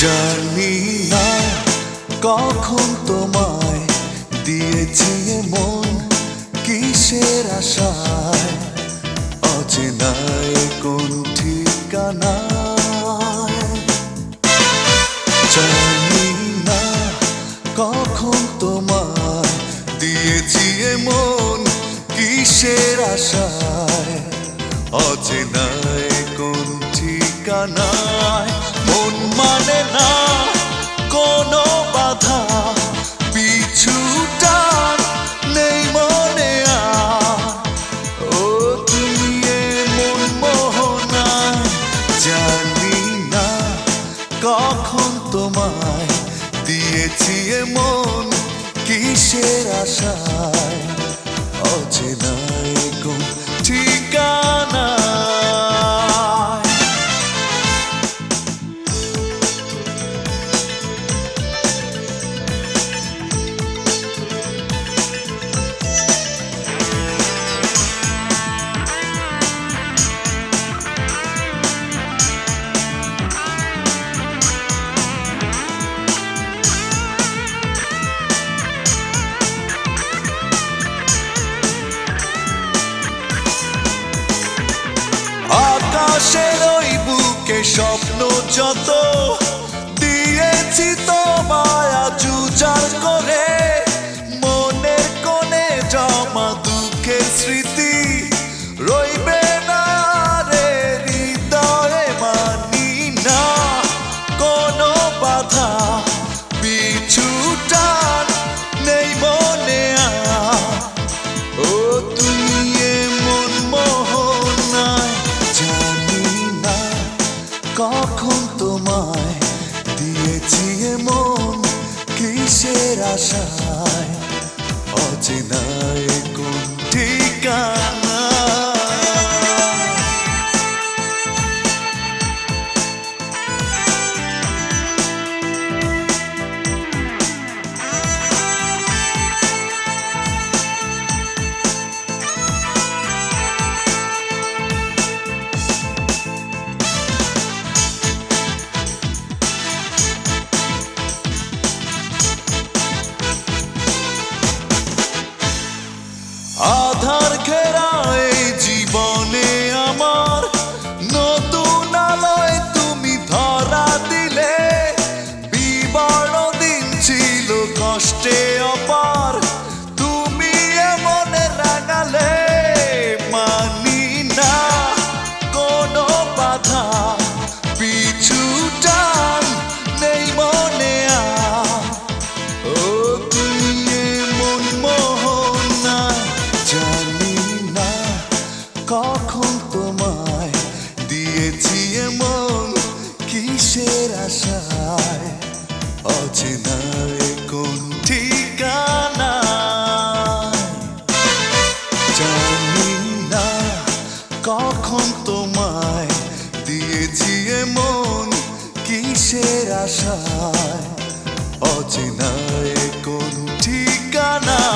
জানি না কখন তোমায় দিয়েছি মন কিসের আশায়। অচেনায় কোন ঠিকানা জানি না কখন তোমার দিয়েছি মন কিসের আশায়। অচেনায় কোন ঠিকানায়। মন মানে না কোনো বাধা নেই মনে আর। ও তুমি জানি না কখন তোমায় দিয়েছি মন কিসের আশায় দুঃখের স্মৃতি রইবে না রে, হৃদয়ে মানি না। কোনো বাধা পিছুটান নেই মনে ও তুমি এমন মোহনায় জানি না কখন তোমায় দিয়েছি এমন কিসের আশায়। অচেনায় অচেনায় কোন ঠিকানা। জানি কখন তোমায় দিয়েছি কিসের আশায়। কোন ঠিকানায়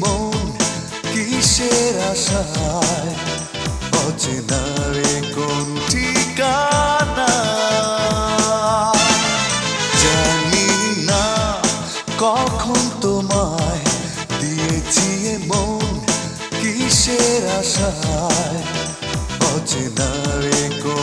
মন কিসের আশায়? অচেনারে কোন ঠিকানা? জানি না কখন তোমায় দিয়েছি মন কিসের আশায়? অচেনারে কোন